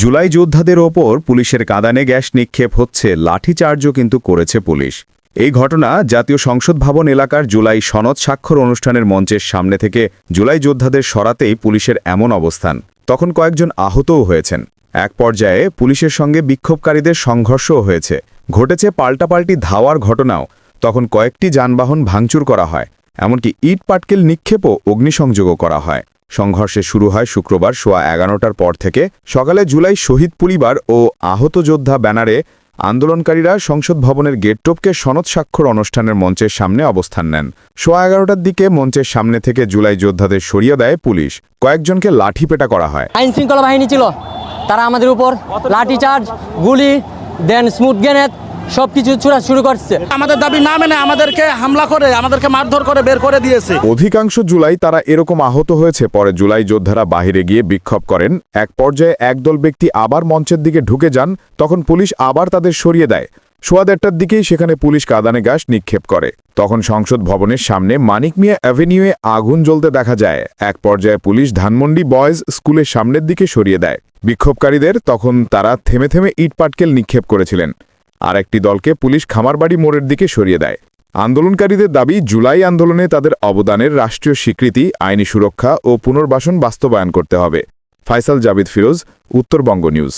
জুলাই যোদ্ধাদের ওপর পুলিশের কাঁদানে গ্যাস নিক্ষেপ হচ্ছে, লাঠিচার্জও কিন্তু করেছে পুলিশ। এই ঘটনা জাতীয় সংসদ ভবন এলাকার জুলাই সনদ স্বাক্ষর অনুষ্ঠানের মঞ্চের সামনে থেকে জুলাই যোদ্ধাদের সরাতেই পুলিশের এমন অবস্থান। তখন কয়েকজন আহতও হয়েছেন। এক পর্যায়ে পুলিশের সঙ্গে বিক্ষোভকারীদের সংঘর্ষও হয়েছে। ঘটেছে পাল্টাপাল্টি ধাওয়ার ঘটনাও। তখন কয়েকটি যানবাহন ভাঙচুর করা হয়। এমনকি ইট পাটকেল নিক্ষেপও অগ্নিসংযোগও করা হয়। সংঘর্ষে শুরু হয় শুক্রবার সোয়া এগারোটার পর থেকে। সকালে জুলাই শহীদ পরিবার ও আহত যোদ্ধা ব্যানারে আন্দোলনকারীরা সংসদ ভবনের গেট টপকে সনদ স্বাক্ষর অনুষ্ঠানের মঞ্চের সামনে অবস্থান নেন। সোয়া এগারোটার দিকে মঞ্চের সামনে থেকে জুলাই যোদ্ধাদের সরিয়ে দেয় পুলিশ। কয়েকজনকে লাঠিপেটা করা হয়। আইন শৃঙ্খলা বাহিনী ছিল। তারা আমাদের উপর লাঠিচার্জ, গুলি, দেন স্মুথ গ্রেনেড সব কিছু ছোড়া শুরু করছে। আমাদের দাবি না মেনে আমাদেরকে হামলা করে আমাদেরকে মারধর করে বের করে দিয়েছে। অধিকাংশ জুলাই তারা এরকম আহত হয়েছে পরে জুলাই যোদ্ধারা বাহিরে গিয়ে বিক্ষোভ করেন। এক পর্যায়ে একদল ব্যক্তি আবার মঞ্চের দিকে ঢুকে যান তখন পুলিশ আবার তাদের সরিয়ে দেয়। সোয়া দেড়টার দিকেই সেখানে পুলিশ কাদানে গ্যাস নিক্ষেপ করে। তখন সংসদ ভবনের সামনে মানিক মিয়া অ্যাভিনিউয়ে আগুন জ্বলতে দেখা যায়। এক পর্যায়ে পুলিশ ধানমন্ডি বয়েজ স্কুলের সামনের দিকে সরিয়ে দেয়। বিক্ষোভকারীদের তখন তারা থেমে থেমে ইট পাটকেল নিক্ষেপ করেছিলেন। আর একটি দলকে পুলিশ খামারবাড়ি মোড়ের দিকে সরিয়ে দেয়। আন্দোলনকারীদের দাবি, জুলাই আন্দোলনে তাদের অবদানের রাষ্ট্রীয় স্বীকৃতি, আইনি সুরক্ষা ও পুনর্বাসন বাস্তবায়ন করতে হবে। ফাইসাল জাবিদ ফিরোজ, উত্তরবঙ্গ নিউজ।